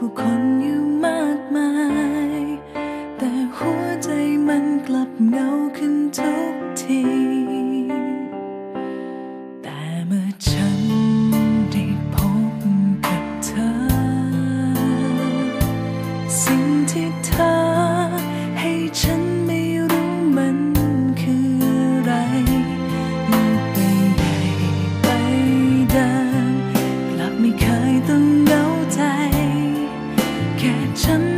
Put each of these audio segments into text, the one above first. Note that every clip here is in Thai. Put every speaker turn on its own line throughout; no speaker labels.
ผู้คนอยู่มากมาย แต่หัวใจมันกลับเงาขึ้นทุกที แต่เมื่อฉันได้พบกับเธอสิ่ง 이렇게 참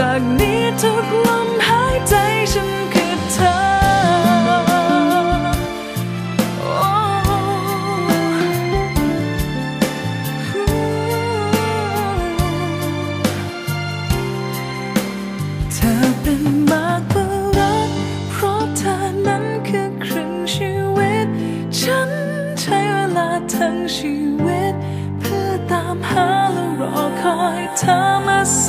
จากนี้ทุกลมหายใจฉันคือเธอเธอเป็นมากไปรักเพราะเธอนั้นคือครึ่งชีวิตฉันใช้เวลาทั้งชีวิตเพื่อตามหาและรอคอยเธอมาส